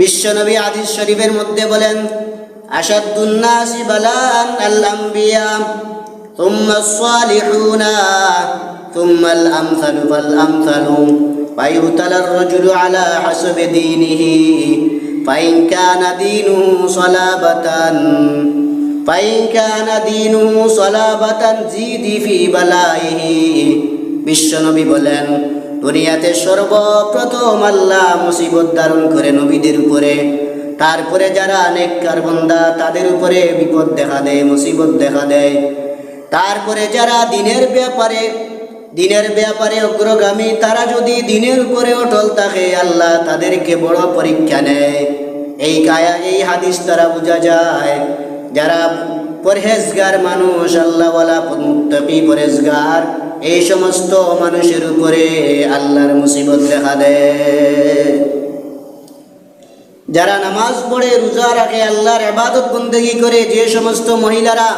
বিশ্বনবী আদিস শরীফের মধ্যে বলেন আসাদুন্নাসি বালান আল আম্বিয়া ثم الصالحون ثم الأمثل فالأمثل فيبتلى الرجل على حسب دينه فإن كان دينه صلابة فإن كان دينه صلابة زيد في بلائه বিশ্বনবী বলেন দুনিয়াতে সর্বপ্রথম আল্লাহ মুসিবত ধারণ করে নবীদের উপরে। তারপরে যারা নেককার বন্দা, তাদের উপরে বিপদ দেখা দেয়, মুসিবত দেখা দেয়। তারপরে যারা দিনের ব্যাপারে দিনের ব্যাপারে অগ্রগামী, তারা যদি দিনের উপরে অটল থাকে, আল্লাহ তাদেরকে বড় পরীক্ষা নেয়। এই কায়া, এই হাদিস দ্বারা বোঝা যায়, যারা পরহেজগার মানুষ, আল্লাহওয়ালা মুত্তাকি পরহেজগার এই সমস্ত মানুষের উপরে আল্লাহর মুসিবত দেখা দেয়। যারা নামাজ পড়ে, রোজা রাখে, আল্লাহর আবাদত বন্দেগী করে, যে সমস্ত মহিলারা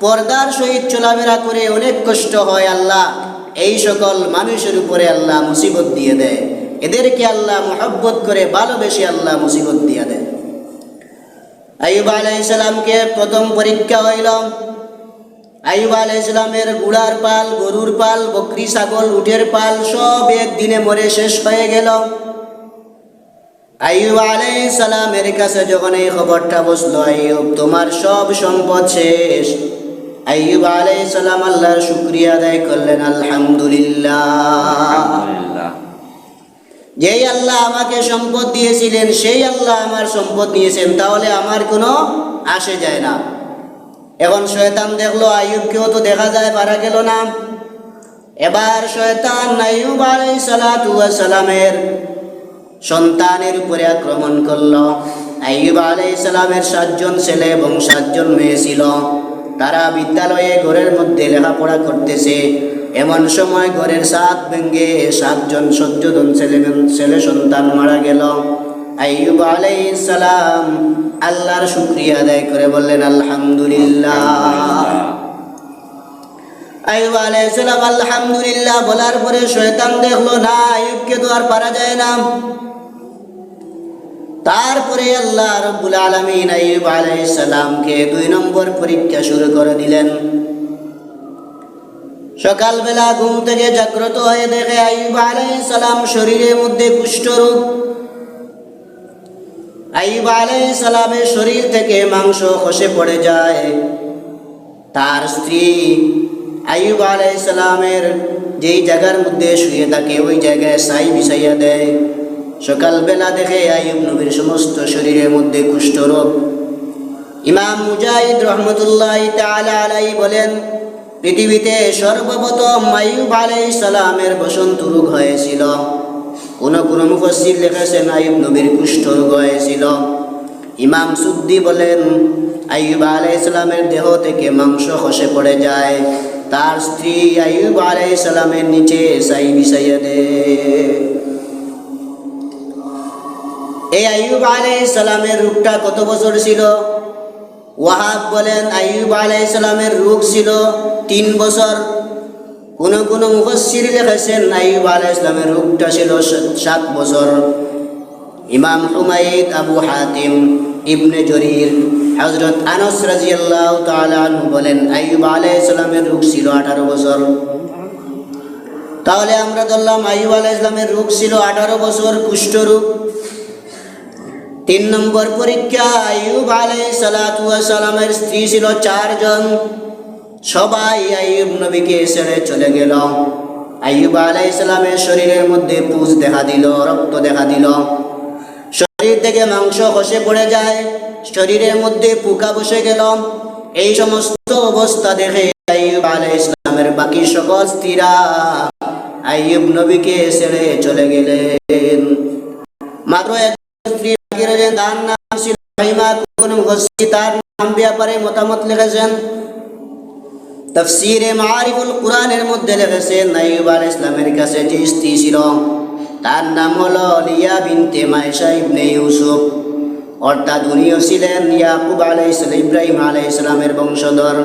পর্দার সহিত চলাফেরা করে অনেক কষ্ট হয়, আল্লাহ এই সকল মানুষের উপরে আল্লাহ মুসিবত দিয়ে দেয়। এদেরকে আল্লাহ মোহব্বত করে, ভালোবেসে আল্লাহ মুসিবত দিয়ে দেয়। আইব আলাইসালামকে প্রথম পরীক্ষা হইল আইব আলাইসালামের গুড়ার পাল গরুর পাল বকরি ছাগল উঠের পাল সব একদিনে মরে শেষ হয়ে গেল। আইব আলাইহিস সালামের কাছে যখন এই খবরটা বসল আইয়ুব তোমার সব সম্পদ শেষ। আইয়ুব আলাইহিস সালাম আল্লাহর শুক্রিয়া আদায় করলেন আলহামদুলিল্লাহ। আলহামদুলিল্লাহ। যেই আল্লাহ আমাকে সম্পদ দিয়েছিলেন সেই আল্লাহ আমার সম্পদ দিয়েছেন তাহলে আমার কোনো আসে যায় না। এখন শয়তান দেখল, আইয়ুবকেও তো দেখা যায় পারা গেল না। এবার শয়তান আইয়ুব আলাই সালাতু সালামের সন্তানের উপরে আক্রমণ করল। আইয়ুব আলাইহিস সালামের সাতজন ছেলে এবং সাতজন মেয়ে ছিল। তারা বিদ্যালয়ে ঘরের মধ্যে লেখাপড়া করতেছে। এমন সময় ঘরের সাত ভেঙ্গে সাতজন সজ্জজন ছেলে ছেলে সন্তান মারা গেল। আইয়ুব আলাইহিস সালাম আল্লাহর শুকরিয়া আদায় করে বললেন, আলহামদুলিল্লাহ। আইব আলাইসালাম আলহামদুলিল্লাহ বলার পরে শয়তান দেখল, না আইবকে তো আর পারা যায় না। তারপরে আল্লাহ রব্বুল আলমিন আইব আলাইসালামকে দুই নম্বর পরীক্ষা শুরু করে দিলেন। সকালবেলা ঘুম থেকে জাগ্রত হয়ে দেখে আইব আলাইসালাম শরীরের মধ্যে কুষ্ঠরোগ আইব আলাইসালামের শরীর থেকে মাংস খসে পড়ে যায়। তার স্ত্রী আইব আলাইসালামের যেই জায়গার মধ্যে শুয়ে থাকে, ওই জায়গায় সাই বিছাইয়া দেয়। সকালবেলা দেখে আইব নবীর সমস্ত শরীরের মধ্যে কুষ্ঠরোগ ইমাম মুজাহিদ রহমতুল্লাহ আলাই বলেন, পৃথিবীতে সর্বপ্রথম আইব আলাইহিস সালামের বসন্ত রোগ হয়েছিল। কোন কোন মুফসির লিখেছেন আইব নবীর কুষ্ঠ রোগ হয়েছিল ইমাম সুদ্দি বলেন আইব আলাইসালামের দেহ থেকে মাংস খসে পড়ে যায়। তার স্ত্রী আইব আলাইসালামের নিচে সাই বিছাইয়া দে। এই আইব আলাইসালামের রূপটা কত বছর ছিল? ওয়াহাব বলেন আইব আলাইসালামের রোগ ছিল তিন বছর। কোন কোন মুফসির লিখেছেন আইব আলাইসালামের রোগটা ছিল সাত বছর। ইমাম হুমায়দ আবু হাতিম, ইবনে জরির হজরত আনস রাজিয়াল্লাহ তালু বলেন আইব আলাইসালামের রোগ ছিল আঠারো বছর। তাহলে আমরা ধরলাম আইব আলাহ ইসলামের রোগ ছিল আঠারো বছর, কুষ্ঠ রোগ তিন নম্বর পরীক্ষা আইব আলাই সালামের স্ত্রী ছিল চারজন। সবাই আইব নবীকে ছেড়ে চলে গেল। আইব আলাই সালামের শরীরের মধ্যে পুজ দেখা দিল, রক্ত দেখা দিল। শরীর থেকে মাংস খসে পড়ে যায়, শরীরের মধ্যে পোকা বসে গেল। এই সমস্ত অবস্থা দেখে আইব আলাই ইসলামের বাকি সকল স্ত্রীরা আইব নবীকে ছেড়ে চলে গেলেন। মাত্র এক স্ত্রী বাকি রয়েছেন তার নাম ছিল তার নাম ব্যাপারে মতামত লিখেছেন। তফসিরে মারিফুল কোরআনের মধ্যে লিখেছেন আইব আলাইহিস ইসলামের কাছে যে স্ত্রী ছিল। তার নাম হলো লিয়া বিনতে মাইশা ইবনে ইউসুফ। অর্থাৎ উনিও ছিলেন ইয়াকুব আলাইহিস, ইব্রাহিম আলাইহিস সালামের বংশধর।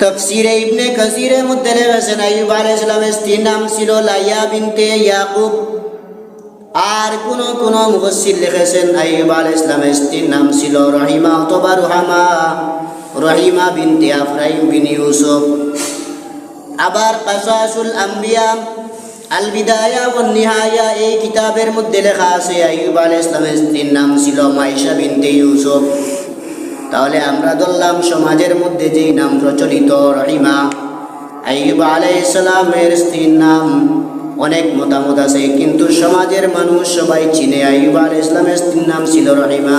তফসিরে ইবনে কাসিরের মধ্যে লেখেছেন আইব আলাইহিস সালামের স্ত্রীর নাম ছিল লাইয়া বিনতে ইয়াকুব। আর কোন কোন মুফসির লিখেছেন আইয়ুব আল ইসলামের স্ত্রীর নাম ছিল রহিমা অথবা রুহামা। রহিমা বিনতে আফরাইম বিন ইউসুফ। আবার কাসাসুল আম্বিয়া আল বিদায়া ও নিহায়া এই কিতাবের মধ্যে লেখা আছে, আইয়ুব আল ইসলামের স্ত্রীর নাম ছিল মাইশা বিনতে ইউসুফ। তাহলে আমরা ধরলাম সমাজের মধ্যে যেই নাম প্রচলিত রহিমা, আইয়ুব আলাইসালামের স্ত্রীর নাম অনেক মতামত আছে, কিন্তু সমাজের মানুষ সবাই চিনে আইয়ুব আলাই ইসলামের স্ত্রীর নাম ছিল রহিমা।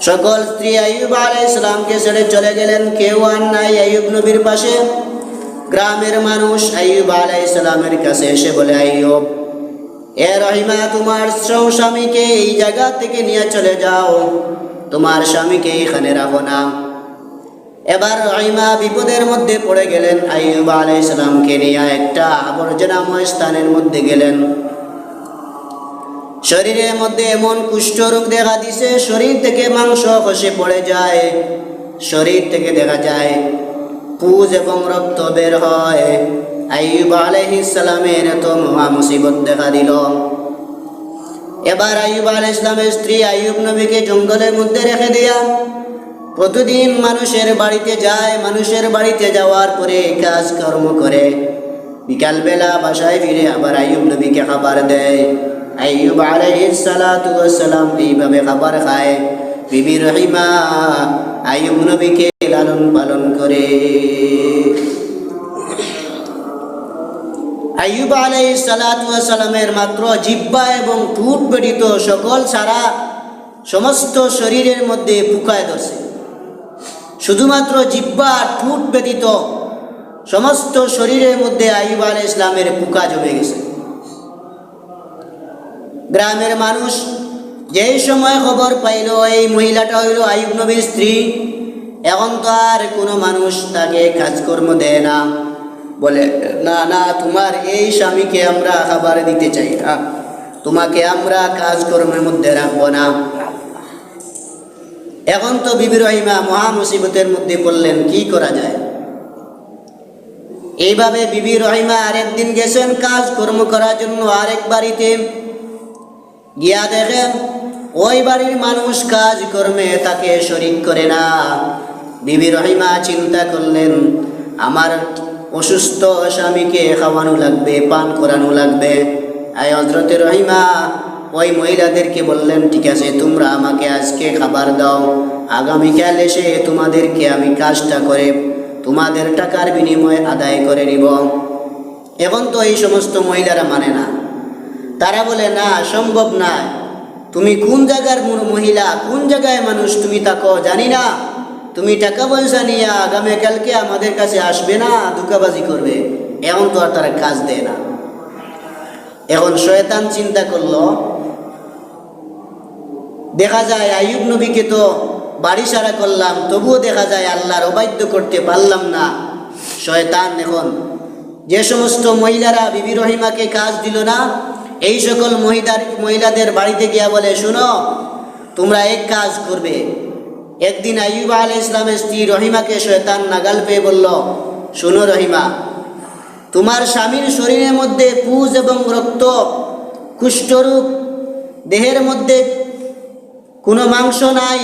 সকল স্ত্রী আইয়ুব আলাই ইসলামকে ছেড়ে চলে গেলেন, কেউ আর নাই আইয়ুব নবীর পাশে। গ্রামের মানুষ আইয়ুব আলাই ইসলামের কাছে এসে বলে, আইয়ুব, এ রহিমা, তোমার স্ব- স্বামীকে এই জায়গা থেকে নিয়ে চলে যাও। তোমার স্বামীকে এখানে রাখো না। এবার রহিমা বিপদের মধ্যে পড়ে গেলেন। আইয়ুব আলাইহিস সালামকে নিয়ে একটা আবর্জনাময় স্থানের মধ্যে গেলেন। শরীরের মধ্যে এমন কুষ্ঠরোগ দেখা দিছে, শরীর থেকে মাংস খসে পড়ে যায়। শরীর থেকে দেখা যায়, পুজ এবং রক্ত বের হয়। আইয়ুব আলাইহিস সালামের এত মহা মুসিবত দেখা দিল। এবার আইয়ুব আলাইহিস সালামের স্ত্রী আইয়ুব নবীকে জঙ্গলের মধ্যে রেখে দিয়া প্রতিদিন মানুষের বাড়িতে যায়। মানুষের বাড়িতে যাওয়ার পরে কাজ কর্ম করে। বিকালবেলা বাসায় ফিরে আবার আইয়ুব নবীকে খাবার দেয়। আলাইহিস সালাতু ওয়াসসালাম এইভাবে খাবার খায়। বিবি রহিমা আইয়ুব নবীকে লালন পালন করে। আইয়ুব আলাইহিস সালাতু ওয়াসসালামের মাত্র জিব্বা এবং ঠুট ব্যতীত সকল সারা সমস্ত শরীরের মধ্যে পুকায় ধরছে। শুধুমাত্র জিব্বা আর ঠুট ব্যতীত সমস্ত শরীরের মধ্যে আইব আল ইসলামের পুকা জমে গেছে। গ্রামের মানুষ যেই সময় খবর পাইল, এই মহিলাটা হইল আইব নবীর স্ত্রী। এখন তো আর কোনো মানুষ তাকে কাজকর্ম দেয় না। বলে, না না, তোমার এই স্বামীকে আমরা খাবার দিতে চাই না। তোমাকে আমরা কাজকর্মের মধ্যে রাখব না। এখন তো বিবি রহিমা মহা মুসিবতের মধ্যে পড়লেন, কি করা যায়? এইভাবে বিবি রহিমা আরেকদিন গেছেন কাজকর্ম করার জন্য আরেক বাড়িতে। গিয়া দেখেন, ওই বাড়ির মানুষ কাজ কর্মে তাকে শরিক করে না। বিবি রহিমা চিন্তা করলেন, আমার অসুস্থ স্বামীকে খাওয়ানো লাগবে, পান করানো লাগবে। আয় হজরতে রহিমা ওই মহিলাদেরকে বললেন, ঠিক আছে, তোমরা আমাকে আজকে খাবার দাও। আগামীকাল এসে তোমাদেরকে আমি কাজটা করে, তোমাদের টাকার বিনিময়ে আদায় করে নিব। এখন তো এই সমস্ত মহিলারা মানে না। তারা বলে, না, সম্ভব না। তুমি কোন জায়গার মহিলা, কোন জায়গায় মানুষ তুমি তাকো জানি না। তুমি টাকা পয়সা নিয়ে আগামীকালকে আমাদের কাছে আসবে না দুকাবাজি করবে। এমন তো আর তারা কাজ দেয় না। এখন শয়তান চিন্তা করল, দেখা যায় আইয়ুব নবীকে তো বাড়ি সারা করলাম, তবুও দেখা যায় আল্লাহর অবাধ্য করতে পারলাম না। শয়তান এখন, যে সমস্ত মহিলারা বিবি রহিমাকে কাজ দিল না এই সকল মহিলার মহিলাদের বাড়িতে গিয়া বলে, শুনো, তোমরা এক কাজ করবে। একদিন আইয়ুব আল ইসলামের স্ত্রী রহিমাকে শয়তান নাগাল পেয়ে বলল, শুনো রহিমা, তোমার স্বামীর শরীরের মধ্যে পুজ এবং রক্ত কুষ্ঠরূপ, দেহের মধ্যে কোনো মাংস নাই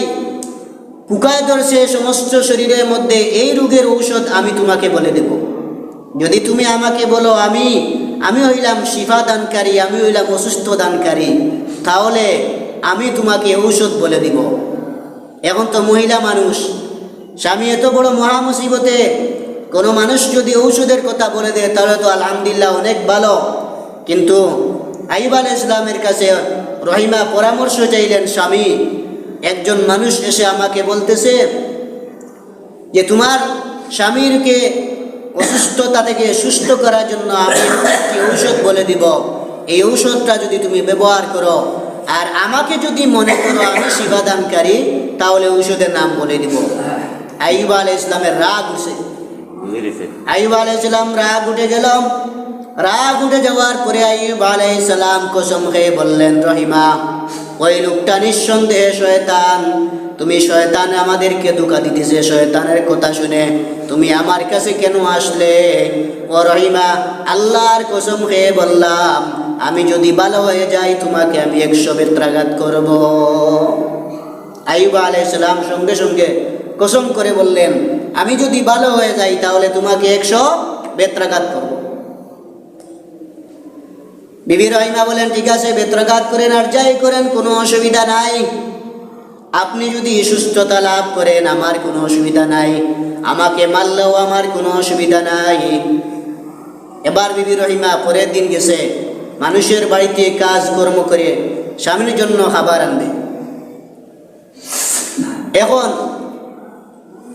পুকায় ধরছে সমস্ত শরীরের মধ্যে এই রোগের ঔষধ আমি তোমাকে বলে দেব। যদি তুমি আমাকে বলো, আমি আমি হইলাম শিফা দানকারী, আমি হইলাম অসুস্থ দানকারী। তাহলে আমি তোমাকে ঔষধ বলে দিব। এখন তো মহিলা মানুষ। স্বামী এত বড় মহা মুসিবতে কোনো মানুষ যদি ঔষধের কথা বলে দেয়, তাহলে তো আলহামদুলিল্লাহ অনেক ভালো। কিন্তু আইব আল ইসলামের কাছে রহিমা পরামর্শ চাইলেন, স্বামী, একজন মানুষ এসে আমাকে বলতেছে যে তোমার স্বামীরকে অসুস্থতা থেকে সুস্থ করার জন্য আমি একটি ঔষধ বলে দিব। এই ঔষধটা যদি তুমি ব্যবহার করো, আর আমাকে যদি মনে করো আমি শিবাদানকারী তাহলে ঔষধের নাম বলে দিব। আইব আল ইসলামের রাগ গেছে আইব আলাইসালাম রাগ উঠে গেল। রাগ উঠে যাওয়ার পরে আইব আলাইসালাম কসম খেয়ে বললেন, রহিমা ওই লোকটা নিঃসন্দেহে শয়তান। তুমি শয়তান, আমাদেরকে ধোকা দিতেছে। শয়তানের কথা শুনে তুমি আমার কাছে কেন আসলে? ও রহিমা, আল্লাহর কসম খেয়ে বললাম, আমি যদি ভালো হয়ে যাই, তোমাকে আমি একশো বেত্রাঘাত করব। আইব আলাইসালাম সঙ্গে সঙ্গে কসম করে বললেন, আমি যদি ভালো হয়ে যাই, তাহলে তোমাকে একশো বেত্রাঘাত করব। বিবি রহিমা বলেন, ঠিক আছে, বেত্রাঘাত করেন আর যাই করেন, কোনো অসুবিধা নাই। আপনি যদি সুস্থতা লাভ করেন, আমার কোনো অসুবিধা নাই। আমাকে মারলেও আমার কোনো অসুবিধা নাই। এবার বিবি রহিমা পরের দিন গেছে, মানুষের বাড়িতে কাজ কর্ম করে, স্বামীর জন্য খাবার আনবে। এখন,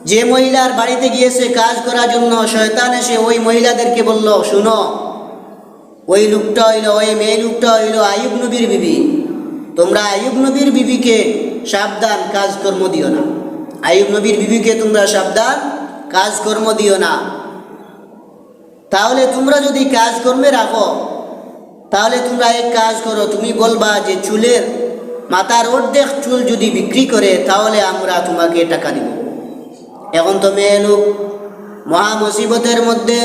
যে মহিলার বাড়িতে গিয়েছে কাজ করার জন্য, শয়তান এসে ওই মহিলাদেরকে বলল, শুনো ওই লোকটা হইল, ওই মেয়ে লোকটা হইল আয়ুব নবীর বিবি। তোমরা আয়ুব নবীর বিবিকে সাবধান কাজকর্ম দিও না। আয়ুব নবীর বিবিকে তোমরা সাবধান কাজকর্ম দিও না। তাহলে তোমরা যদি কাজকর্মে রাখো, তাহলে তোমরা এক কাজ করো, তুমি বলবা যে চুলের মাথার অর্ধেক চুল যদি বিক্রি করে, তাহলে আমরা তোমাকে টাকা দিব। এখন তো মেয়ে লোক, মহা মুসিবতের মধ্যে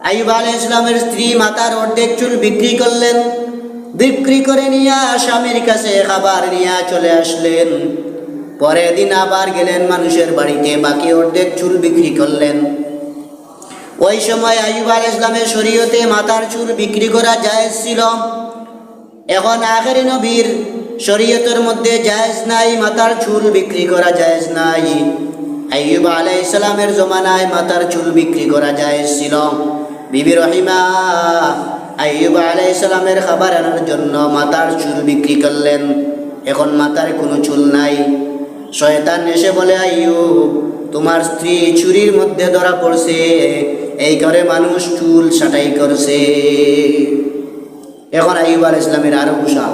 আইব আলাই ইসলামের স্ত্রী মাতার অর্ধেক চুল বিক্রি করলেন। বিক্রি করে নিয়ে স্বামীর কাছে খাবার নিয়ে চলে আসলেন। পরের দিন আবার গেলেন মানুষের বাড়িতে, বাকি অর্ধেক চুল বিক্রি করলেন। ওই সময় আইব আল ইসলামের শরীয়তে মাথার চুল বিক্রি করা জায়েজ ছিল। এখন আখেরি নবীর শরীয়তের মধ্যে জায়েজ নাই মাথার চুল বিক্রি করা জায়েজ নাই। আইব আলাই ইসলামের জমানায় মাথার চুল বিক্রি করা জায়েজ ছিল। বিবি রহিমা আইব আলাই ইসলামের খাবার আনার জন্য মাথার চুল বিক্রি করলেন। এখন মাথার কোনো চুল নাই। শয়তান এসে বলে, আইয়ুব, তোমার স্ত্রী চুরির মধ্যে ধরা পড়ছে। এই করে মানুষ চুল ছাটাই করছে। এখন আইব আল ইসলামের আরও গুসা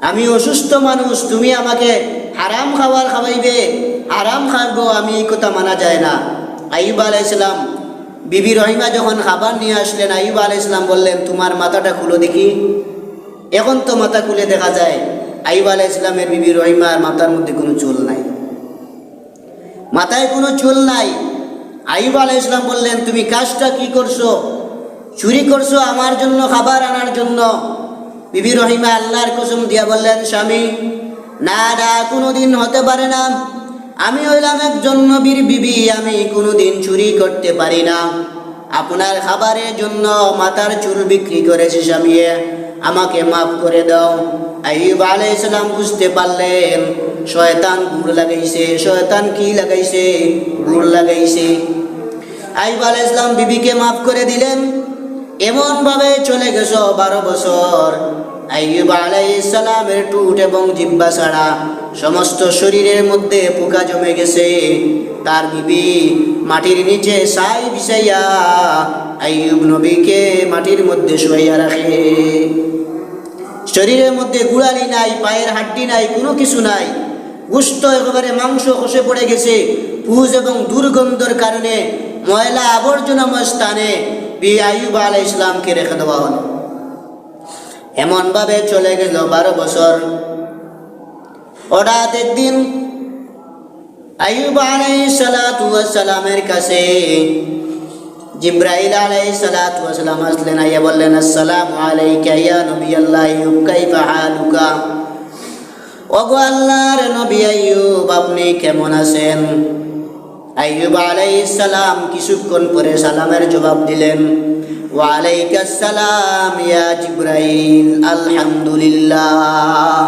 আমি অসুস্থ মানুষ, তুমি আমাকে হারাম খাবার খাওয়াইবে। হারাম খাব, আমি এই কথা মানা যায় না। আইব আল ইসলাম বিবি রহিমা যখন খাবার নিয়ে আসলেন আইব আল ইসলাম বললেন, তোমার মাথাটা খুলো দেখি। এখন তো মাথা খুলে দেখা যায় আইব আল ইসলামের বিবি রহিমার মাথার মধ্যে কোনো চুল নাই। মাথায় কোনো চুল নাই। আইব আলাই ইসলাম বললেন, তুমি কাজটা কি করছ? চুরি করছ আমার জন্য, খাবার আনার জন্য? বিবি রহিমা আল্লাহর কসম দিয়া বললেন, স্বামী না না কোনোদিন হতে পারে না। আমি হইলাম একজন নবীর বিবি, আমি কোনোদিন চুরি করতে পারি না। আপনার খাবারের জন্য মাথার চুল বিক্রি করেছে স্বামী, আমাকে মাফ করে দাও। আইব আলাই ইসলাম বুঝতে পারলেন, শয়তান গুড় লাগাইছে। শয়তান কি লাগাইছে? গুড় লাগাইছে। আইব আলাই ইসলাম বিবিকে মাফ করে দিলেন। এমন ভাবে চলে গেছ বারো বছর। আইব আলাই ইসলামের টুট এবং জিব্বা ছাড়া সমস্ত শরীরের মধ্যে পোকা জমে গেছে। তার বিবি মাটির নিচে সাই বিছাইয়া আইব নবীকে মাটির মধ্যে শুয়াইয়া রাখে। শরীরের মধ্যে গুড়ালি নাই, পায়ের হাড্ডি নাই, কোনো কিছু নাই। গুস্ত একেবারে মাংস খসে পড়ে গেছে। পুজ এবং দুর্গন্ধর কারণে ময়লা আবর্জনাময় স্থানে বি আইব আলাই ইসলামকে রেখে দেওয়া হলো। এমনভাবে চলে গেল বারো বছর। হঠাৎ একদিন আইব আলাই সালামের কাছে জিব্রাইল আলাইহিস সালাতু ওয়াসালাম আসলেন, আইয়া বললেন, আসসালামু আলাইকা ইয়া নবী আল্লাহ আইয়ুব, কাইফা হালুকা? ওগো আল্লাহর নবী আইয়ুব, আপনি কেমন আছেন? আইয়ুব আলাইহিস সালাম কিছুক্ষণ পরে সালামের জবাব দিলেন ওয়ালাইকাস সালাম ইয়া জিব্রাইল, আলহামদুলিল্লাহ।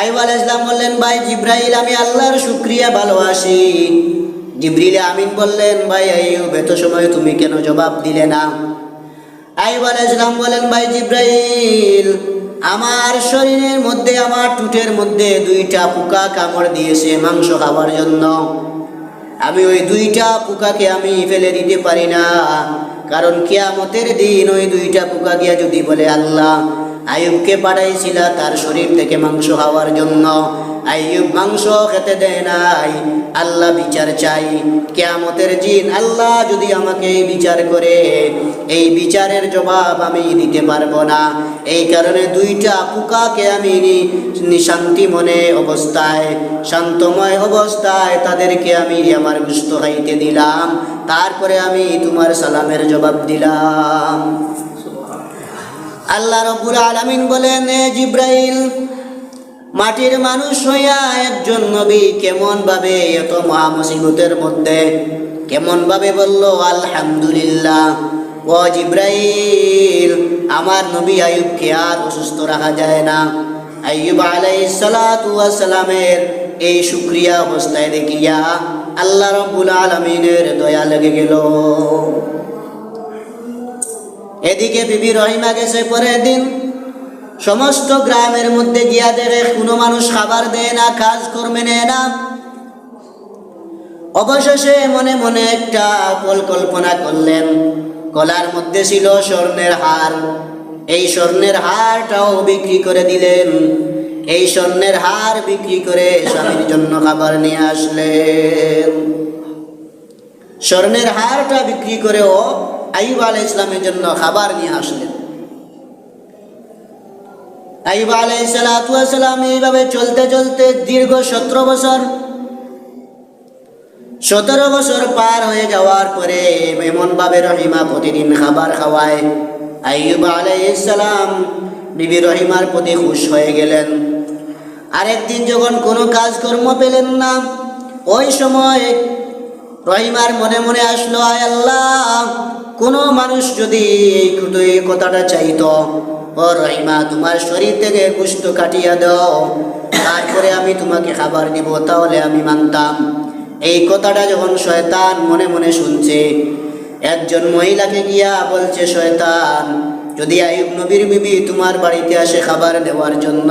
আইব আলাইহিস সালাম বললেন, ভাই জিব্রাইল, আমি আল্লাহর শুক্রিয়া ভালোবাসি। জিব্রিল আমিন বললেন, ভাই আইয়ুব, এত সময় তুমি কেন জবাব দিলে না? আইব আলাইসালাম বলেন ভাই জিব্রাইল, আমার শরীরের মধ্যে, আমার টুটের মধ্যে দুইটা পোকা কামড় দিয়েছে মাংস খাবার জন্য। আমি ওই দুইটা পোকাকে আমি ফেলে দিতে পারি না। কারণ কিয়ামতের দিন ওই দুইটা পোকা গিয়া যদি বলে আল্লাহ আয়ুবকে পাঠাইছিলা তার শরীর থেকে মাংস খাওয়ার জন্য। আইয়ুব মাংস খেতে দেয় নাই। আল্লাহ বিচার চাই। কেয়ামতের জিন আল্লাহ যদি আমাকে বিচার করে, এই বিচারের জবাব আমি দিতে পারব না। এই কারণে দুইটা পোকাকে আমি শান্তি মনে অবস্থায়, শান্তময় অবস্থায় তাদেরকে আমি আমার গুস্ত খাইতে দিলাম। তারপরে আমি তোমার সালামের জবাব দিলাম। আল্লাহ রব্বুল আলামিন বলেন জিব্রাইল, মাটির মানুষ হইয়া একজন নবী কেমন ভাবে এত মহা মুসিবতের মধ্যে কেমন ভাবে বলল, আলহামদুলিল্লাহ, ও জিব্রাইল, আমার নবী আয়ুবকে আর অসুস্থ রাখা যায় না। আইয়ুব আলাইহিস সালাতু এই শুক্রিয়া অবস্থায় দেখিয়া আল্লাহ রব্বুল আলামিনের দয়া লেগে গেল। এদিকে বিবি রহিমা গেছে পরের দিন। সমস্ত গ্রামের মধ্যে গিয়া দেখে কোনো মানুষ খাবার দেয় না, কাজ কর্মে নেয় না। অবশেষে মনে মনে একটা পরিকল্পনা করলেন। কলার মধ্যে ছিল স্বর্ণের হার। এই স্বর্ণের হারটাও বিক্রি করে দিলেন। এই স্বর্ণের হার বিক্রি করে স্বামীর জন্য খাবার নিয়ে আসলেন। স্বর্ণের হারটা বিক্রি করেও আইব আলাই ইসলামের জন্য খাবার নিয়ে আসলেন। আইব আলাই সালাম এইভাবে চলতে চলতে দীর্ঘ সতেরো বছর সতেরো বছর পার হয়ে যাওয়ার পরে এমনভাবে রহিমা প্রতিদিন খাবার খাওয়ায়। আইব আলাইসালাম বিবি রহিমার প্রতি খুশ হয়ে গেলেন। আরেকদিন যখন কোনো কাজকর্ম পেলেন না, ওই সময় রহিমার মনে মনে আসলো, আয় আল্লাহ কোনো মানুষ যদি এই এই কথাটা চাইতো ও রহিমা তোমার শরীর থেকে কুষ্ঠ কাটিয়া দাও তারপরে আমি তোমাকে খাবার দিব তাহলে আমি মানতাম। এই কথাটা যখন শয়তান মনে মনে শুনছে একজন মহিলাকে গিয়া বলছে শয়তান যদি আয়ুব নবীর বিবি তোমার বাড়িতে আসে খাবার দেওয়ার জন্য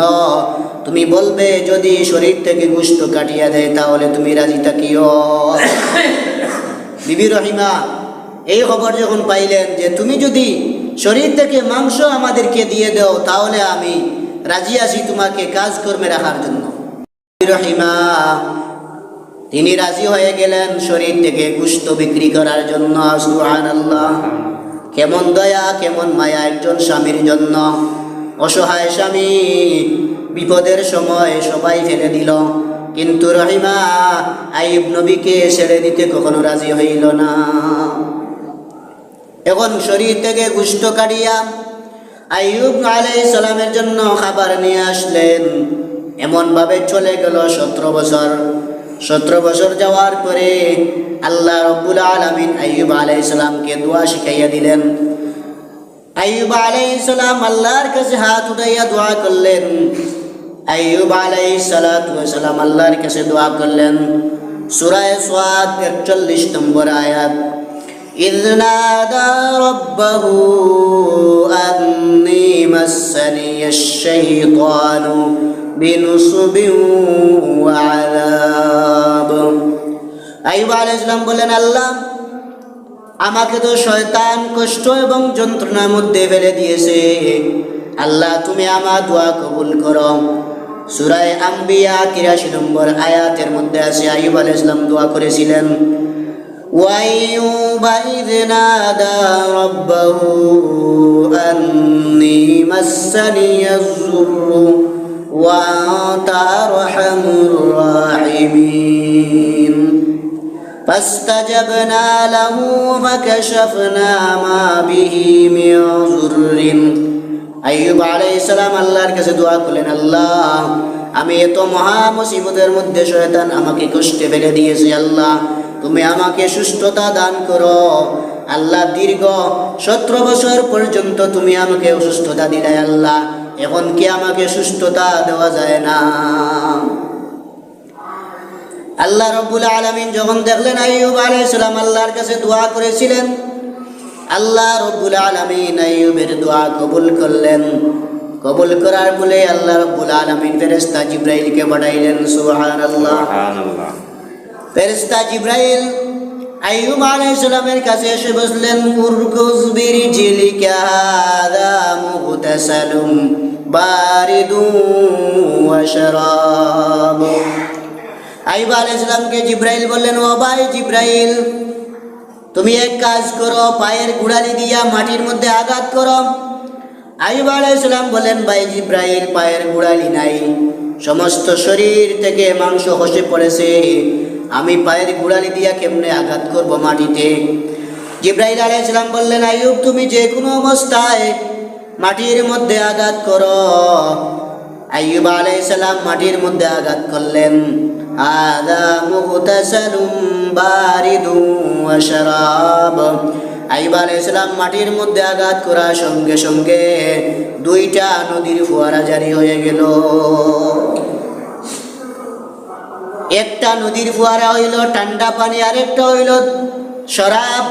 তুমি বলবে যদি শরীর থেকে গুস্ত কাটিয়া দেয় তাহলে তুমি রাজি থাকিও বিবি রহিমা এই খবর যখন পাইলেন যে তুমি যদি শরীর থেকে মাংস আমাদেরকে দিয়ে দাও, তাহলে আমি রাজি আছি তোমাকে কাজকর্মে রাখার জন্য। রহিমা, তিনি রাজি হয়ে গেলেন শরীর থেকে গুস্ত বিক্রি করার জন্য কেমন দয়া, কেমন মায়া একজন স্বামীর জন্য। অসহায় স্বামী বিপদের সময় সবাই ফেলে দিল। কিন্তু রহিমা আইব নবীকে ছেড়ে দিতে কখনো রাজি হইল না। এখন শরীর থেকে গুষ্ট কাটিয়া আইয়ুব আলাই সালামের জন্য খাবার নিয়ে আসলেন। এমনভাবে চলে গেল সতেরো বছর। সতেরো বছর যাওয়ার পরে আল্লাহ রব্বুল আলমিন আইয়ুব আলাই সালামকে দোয়া শিখাইয়া দিলেন। আইয়ুব আলাই সালাম আল্লাহর কাছে হাত উঠাইয়া দোয়া করলেন। আইয়ুব আলাই সালাম আল্লাহর কাছে দোয়া করলেন। সুরায় সোয়াদ একচল্লিশ নম্বর আয়াত। إذ نادى ربه أني مسني الشيطان بنصب وعذاب আইব আলাইসলাম বলেন আল্লাহ আমাকে তো শয়তান কষ্ট এবং যন্ত্রণার মধ্যে ফেলে দিয়েছে আল্লাহ তুমি আমার দোয়া কবুল করো সুরায় আম্বিয়া তিরাশি নম্বর আয়াতের মধ্যে আছে আইব আলাইসলাম দোয়া করেছিলেন وأيوب إذ نادى ربه أني مسني الضر وأنت أرحم الراحمين فاستجبنا له فكشفنا ما به من ضر আইয়ুব আলাইহিস সালাম আল্লাহর কাছে দোয়া করলেন আল্লাহ আমি এত মহা মুসিবতের মধ্যে শয়তান আমাকে কষ্টে ফেলে দিয়েছে আল্লাহ তুমি আমাকে সুস্থতা দান করো। আল্লাহ, দীর্ঘ সতেরো বছর পর্যন্ত তুমি আমাকে অসুস্থতা দিলে আল্লাহ। এখন কি আমাকে সুস্থতা দেওয়া যায় না? আল্লাহ রব্বুল আলমিন যখন দেখলেন আইয়ুব আলাইসালাম আল্লাহর কাছে দোয়া করেছিলেন, আল্লাহ রব্বুল আলমিন আইয়ুবের দোয়া কবুল করলেন। কবুল করার বলে আল্লাহ রব্বুল আলমিন ফেরেস্তা জিব্রাইলকে পাঠাইলেন সুবহান আল্লাহ ফেরেস্তা জিব্রাইল আইয়ুব আলাইহিসসালামের কাছে এসে বসলেন, উরকুজ বিরজিলিকা হাদা মুতাসালুম বারিদু ওয়া শারাব আইয়ুব আলাইহিসসালামকে জিব্রাইল বললেন, ও ভাই জিব্রাইল, তুমি এক কাজ করো, পায়ের গুড়ালি দিয়া মাটির মধ্যে আঘাত করো। আইয়ুব আলাইহিস সালাম বলেন ভাই জিব্রাইল, পায়ের গুড়ালি নাই। সমস্ত শরীর থেকে মাংস হসে পড়েছে। আমি পায়ের গুড়ালি দিয়া কেমনে আঘাত করব মাটিতে? জিব্রাইল আলাইসালাম বললেন, আইয়ুব, তুমি যে কোনো অবস্থায় মাটির মধ্যে আঘাত করো। আইয়ুব আলাইসালাম মাটির মধ্যে আঘাত করলেন। আদা মাটির মধ্যে আঘাত করার সঙ্গে সঙ্গে দুইটা নদীর ফোয়ারা জারি হয়ে গেল। একটা নদীর ফুয়ারা হইল, ঠান্ডা পানি, আরেকটা হইল শরাব।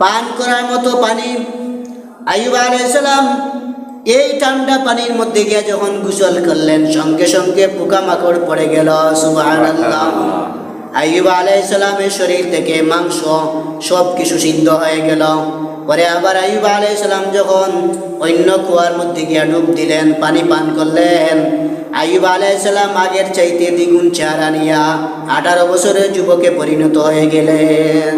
পান করার মতো পানি। আইব আলাইসালাম এই ঠান্ডা পানির মধ্যে গিয়ে যখন গোসল করলেন, সঙ্গে সঙ্গে পোকামাকড় পড়ে গেল। সুবহানাল্লাহ। আইব আলাইসালামের শরীর থেকে মাংস সব কিছু সিদ্ধ হয়ে গেল। পরে আবার আইব আলাইসালাম যখন অন্য কুয়ার মধ্যে গিয়া ডুব দিলেন পানি পান করলেন আইব আলাইসালাম আগের চাইতে দ্বিগুণ চেহারা নিয়া আঠারো বছরের যুবকে পরিণত হয়ে গেলেন।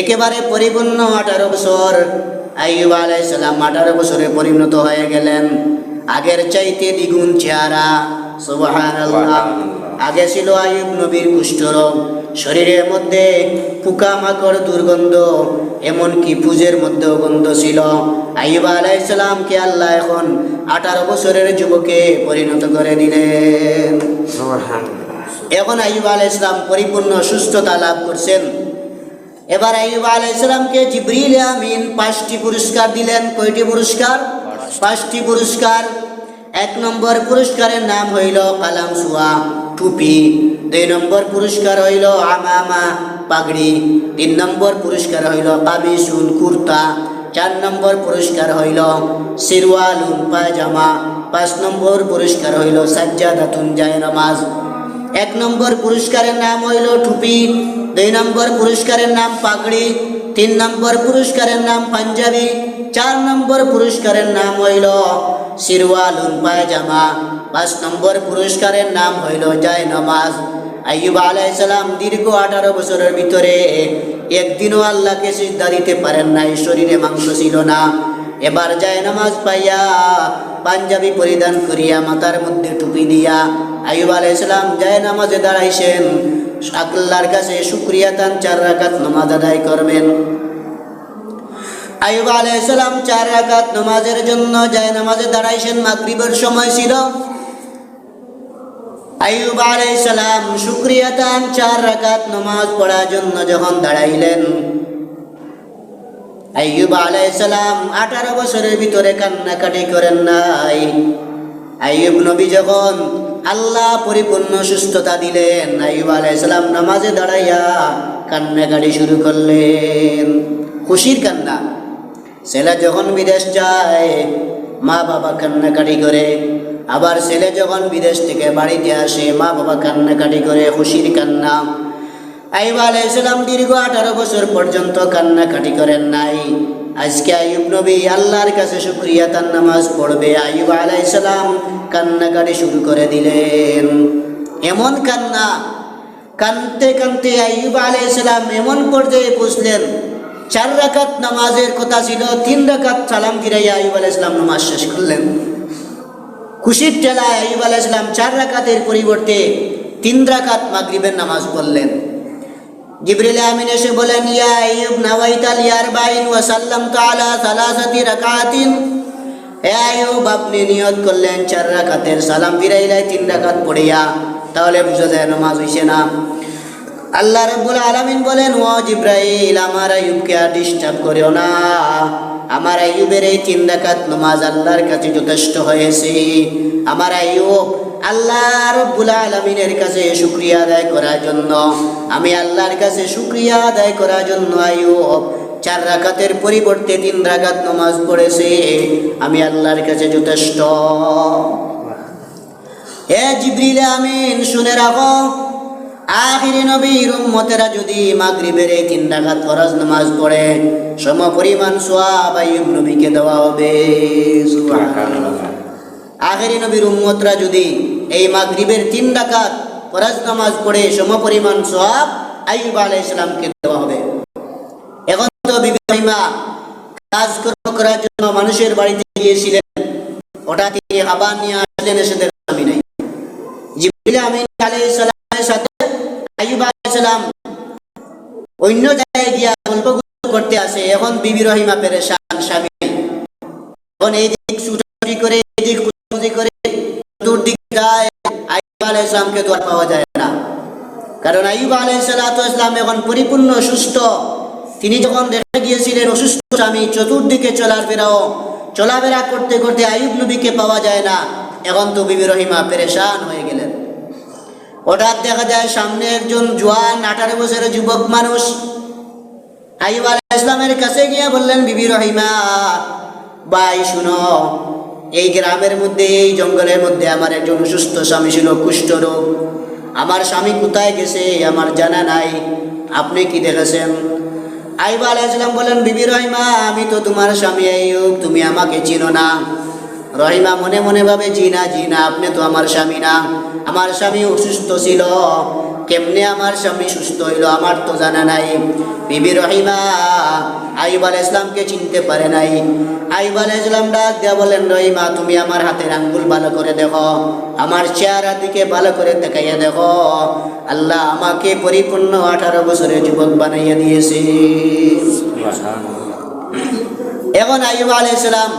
একেবারে পরিপূর্ণ আঠারো বছর আইব আলাইসালাম আঠারো বছরে পরিণত হয়ে গেলেন। আগের চাইতে দ্বিগুণ চেহারা সুবহানাল্লাহ। আগে ছিল আইব নবীর কুষ্ঠরোগ। শরীরের মধ্যে পোকামাকড় দুর্গন্ধ এমনকি পুজের মধ্যেও গন্ধ ছিল। আইব আলাইসালামকে আল্লাহ এখন আঠারো বছরের যুবকে পরিণত করে দিলেন। এখন আইব আলাইসালাম পরিপূর্ণ সুস্থতা লাভ করছেন। এবার আইব আলাইসালামকে জিবরিল আমিন পাঁচটি পুরস্কার দিলেন। কয়টি পুরস্কার? পাঁচটি পুরস্কার এক নম্বর পুরস্কারের নাম হইল কালাম সুয়া, টুপি। দুই নম্বর পুরস্কার হইল আমামা পাগড়ি। তিন নম্বর পুরস্কার হইল কামিসুন কুর্তা। চার নম্বর পুরস্কার হইল সিরওয়ালুন পায়জামা। পাঁচ নম্বর পুরস্কার হইল সাজ্জাদাতুন জায় নামাজ। এক নম্বর পুরস্কারের নাম হইল টুপি। দুই নম্বর পুরস্কারের নাম পাগড়ি। তিন নম্বর পুরস্কারের নাম পাঞ্জাবি। চার নম্বর পুরস্কারের নাম হইল সিরওয়ালুন পায়জামা পাঁচ নম্বর পুরস্কারের নাম হইল জায় নমাজ। আইব আলাইসালাম দীর্ঘ আঠারো বছরের ভিতরে একদিনও আল্লাহকে সিদ্ধা দিতে পারেন নাই, শরীরে মাংস ছিল না। এবার যায় নামাজ পাইয়া পাঞ্জাবি পরিধান করিয়া মাথার মধ্যে টুপি দিয়া আইব আলাইসালাম যায় নামাজে দাঁড়াইছেন। আল্লাহর কাছে শুক্রিয়া তান চার রাকাত নামাজ আদায় করবেন। আইব আলাইসালাম চার রাকাত নামাজের জন্য যায় নামাজে দাঁড়াইছেন, মাগরিবের সময় ছিল। আইব আলাইসালাম শুক্রিয়া তান চার রাকাত নামাজ পড়ার জন্য যখন দাঁড়াইলেন। আইয়ুব আলাইসালাম আঠারো বছরের ভিতরে কান্নাকাটি করেন নাই। আইয়ুব নবী যখন আল্লাহ পরিপূর্ণ সুস্থতা দিলেন, আইয়ুব আলাইসালাম নামাজে দাঁড়াইয়া কান্নাকাটি শুরু করলেন। খুশির কান্না। ছেলে যখন বিদেশ যায়, মা বাবা কান্নাকাটি করে। আবার ছেলে যখন বিদেশ থেকে বাড়িতে আসে, মা বাবা কান্নাকাটি করে, খুশির কান্না। আইব আলাইসালাম দীর্ঘ আঠারো বছর পর্যন্ত কান্নাকাটি করেন নাই। আজকে আইব নবী আল্লাহর কাছে শুক্রিয়া তার নামাজ পড়বে। আইব আলাইসালাম কান্নাকাটি শুরু করে দিলেন। এমন কান্না, কানতে কানতে আইব আলাইসালাম এমন পর্যায়ে পৌঁছলেন চার রাকাত নামাজের কথা ছিল, তিন রাকাত সালাম ফিরাইয়া আইব আলাইসালাম নামাজ শেষ করলেন। খুশির টেলায় আইব আলাইসালাম চার রাকাতের পরিবর্তে তিন রাকাত মাগরিবের নামাজ পড়লেন। জিবরিল আমিন এসে বলেন, ইয়া আইয়ুব, নাওয়াইতাল ইয়ারবাইন ওয়া সাল্লামতু আলা সালাসাতি রাকাতিন। হে আইয়ুব, আপনি নিয়ত করলেন, চার রাকাতের সালাম ফিরাইলাই, তিন রাকাত পড়িয়া, তাহলে বুঝা যায় নামাজ হইছে না। আল্লাহ রাব্বুল আলামিন বলেন ও জিব্রাইল আমার আইয়ুবকে আর ডিস্টার্ব করিও না। আমার আইয়ুবের এই তিন রাকাত নামাজ আল্লাহর কাছে যথেষ্ট হয়েছে। আমার আইয়ুব আল্লাহ রব্বুল আলমিনের কাছে শুক্রিয়া আদায় করার জন্য আমি আল্লাহর কাছে শুক্রিয়া আদায় করার জন্য আইয়ুব চার রাকাতের পরিবর্তে তিন রাকাত নামাজ পড়েছে। আমি আল্লাহর কাছে যথেষ্ট। হে জিবরিল আমিন শুনে রাখো আখিরি নবীর উম্মতেরা যদি মাগরিবের এই তিন রাকাত ফরজ নামাজ পড়ে সম পরিমাণ সোয়াব আইয়ুব নবীকে দেওয়া হবে। আখেরি নবীর উম্মতরা যদি এই মাগরিবের তিন ডাকাত ফরজ নামাজ পড়ে, সমপরিমাণ সওয়াব আইয়ুব আলাইহিস সালামকে দেওয়া হবে। এখন তো বিবি রহিমা কাজকর্ম করার জন্য মানুষের বাড়িতে গিয়েছিলেন। ওটা তিনি আবার নিয়ে আসলেন, এসে নাই। জিবরিল আমিন আলাইহিস সালামের সাথে আইয়ুব আলাইহিস সালাম অন্য জায়গায় গিয়া গল্প করতে আসে, এখন বিবি রহিমা পেরেশান স্বামী। এখন এই দিক করে করে যায় তো পাওয়া যায় না। কারণ ইসলাম এখন পরিপূর্ণ সুস্থ। তিনি যখন রেখে গিয়েছিলেন অসুস্থ স্বামী, চতুর্দিকে চলার ফেরাও, চলাফেরা করতে করতে আয়ুব নবীকে পাওয়া যায় না। এখন তো বিবি রহিমা পেরেশান হয়ে হঠাৎ দেখা যায় সামনে একজন জোয়ান আঠারো বছরের যুবক মানুষ। আইব ইসলামের কাছে গিয়ে বললেন, বিবি রহিমা, ভাই শুনো, এই গ্রামের মধ্যে, এই জঙ্গলের মধ্যে আমার একজন অসুস্থ স্বামী ছিল কুষ্ঠরোগ আমার স্বামী কোথায় গেছে, আমার জানা নাই, আপনি কি দেখেছেন? আইবা আলাইসালাম বলেন বিবি রহিমা, আমি তো তোমার স্বামী আইয়ুব, তুমি আমাকে চিনো না। রহিমা মনে মনে ভাবে জি না জি না আপনি তো আমার স্বামী না। আমার স্বামী অসুস্থ ছিল। কেমনে আমার স্বামী সুস্থ হইল আমার তো জানা নাই। বিবি রহিমা আইব আলাহ ইসলামকে চিনতে পারে নাই। আইব আলাহ ইসলাম ডাক দিয়া বলেন রহিমা তুমি আমার হাতের আঙ্গুল ভালো করে দেখো। আমার চেহারা দিকে ভালো করে দেখাইয়া দেখো। আল্লাহ আমাকে পরিপূর্ণ আঠারো বছরের যুবক বানাইয়া দিয়েছে। এখন আইব আলাহ ইসলাম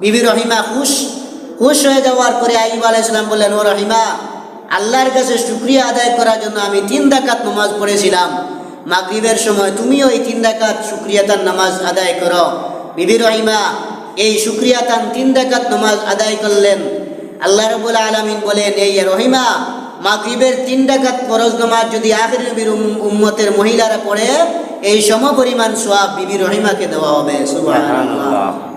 বিবি রহিমা খুশ খুশ হয়ে যাওয়ার পরে আইব আলাইসালাম বললেন, ও রহিমা, আল্লাহর কাছে শুক্রিয়া আদায় করার জন্য আমি তিন ডাকাত নামাজ পড়েছিলাম। মাগরিবের সময় তুমিও এই তিন ডাকাত শুক্রিয়াতার নামাজ আদায় করো। বিবি রহিমা, এই শুক্রিয়াতান তিন ডাকাত নামাজ আদায় করলেন। আল্লাহ রবুল আলমিন বলেন, এই রহিমা, মাগরিবের তিন ডাকাত ফরজ নামাজ যদি আখির নবীর উম- উম্মতের মহিলারা পড়ে, এই সম পরিমাণ সোয়াব বিবি রহিমাকে দেওয়া হবে। সুবহানাল্লাহ।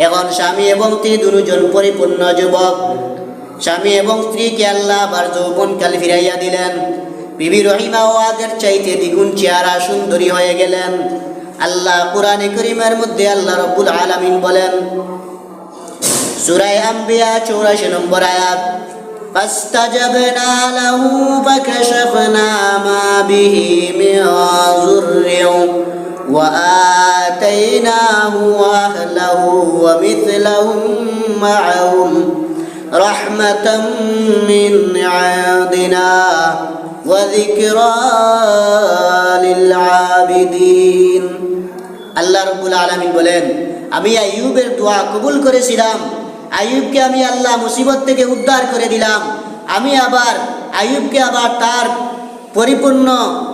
এখন স্বামী এবং স্ত্রী দুজন পরিপূর্ণ যুবক স্বামী এবং স্ত্রীকে আল্লাহ আবার যৌবন কাল ফিরাইয়া দিলেন বিবি রহিমা ও আগের চাইতে দ্বিগুণ চেহারা সুন্দরী হয়ে গেলেন আল্লাহ কোরআনে করিমের মধ্যে আল্লাহ রব্বুল আলামিন বলেন সুরায় আম্বিয়া চৌরাশি নম্বর আয়াত فاستجبنا له فكشفنا ما به من ضر وآتيناه أهله ومثلهم معهم رحمة من عندنا وذكرى للعابدين আল্লাহ রব্বুল আলমিন বলেন আমি আইয়ুবের দোয়া কবুল করেছিলাম আইয়ুবকে আমি আল্লাহ মুসিবত থেকে উদ্ধার করে দিলাম আমি আবার আইয়ুবকে আবার তার পরিপূর্ণ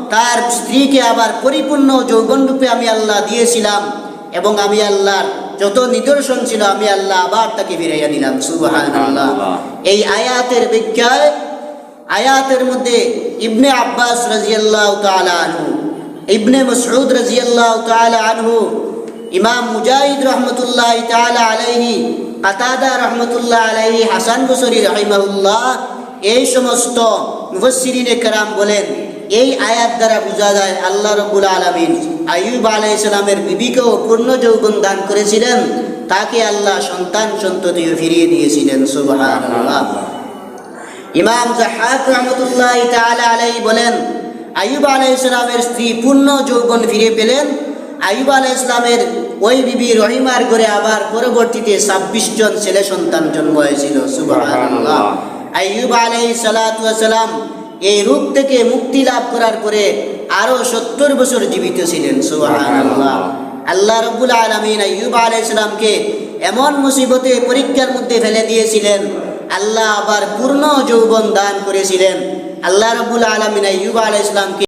তার স্ত্রীকে আবার পরিপূর্ণ যৌবনরূপে আমি আল্লাহ দিয়েছিলাম এবং আমি আল্লাহর যত নিদর্শন ছিল আমি আল্লাহ আবার তাকে ফিরাইয়া দিলাম। সুবহানাল্লাহ। এই আয়াতের ব্যাখ্যায় আয়াতের মধ্যে ইবনে আব্বাস রাজিয়াল্লাহ তাআলা আনহু ইবনে মসউদ রাজিয়াল্লাহু তাআলা আনহু ইমাম মুজাহিদ রহমতুল্লাহ তাআলা আলাইহি কাতাদা রহমতুল্লাহ আলাইহি হাসান বসরি রহিমাহুল্লাহ এই সমস্ত মুফাসসিরিনে কেরাম বলেন, এই আয়াত দ্বারা বোঝা যায় আল্লাহ রব্বুল আলামিন আইয়ুব আলাইহিস সালামের বিবিকেও পূর্ণ যৌবন দান করেছিলেন, তাকে আল্লাহ সন্তান সন্ততিও ফিরিয়ে দিয়েছিলেন ইমাম জাহাক রহমতুল্লাহ তাআলা আলাইহি বলেন, আইয়ুব আলাইহিস সালামের স্ত্রী পূর্ণ যৌবন ফিরে পেলেন, আইয়ুব আলাইহিস ইসলামের ওই বিবি রহিমার ঘরে আবার পরবর্তীতে ছাব্বিশ জন ছেলে সন্তান জন্ম হয়েছিল, সুবহানাল্লাহ। আইয়ুব আলাই সালাতাম এই রূপ থেকে মুক্তি লাভ করার পরে আরও সত্তর বছর জীবিত ছিলেন আল্লাহ রবুল আলমিন আইয়ুব আলাই সালামকে এমন মুসিবতে, পরীক্ষার মধ্যে ফেলে দিয়েছিলেন, আল্লাহ আবার পূর্ণ যৌবন দান করেছিলেন। আল্লাহ রবুল আলমিন আইয়ুব আলাই সালামকে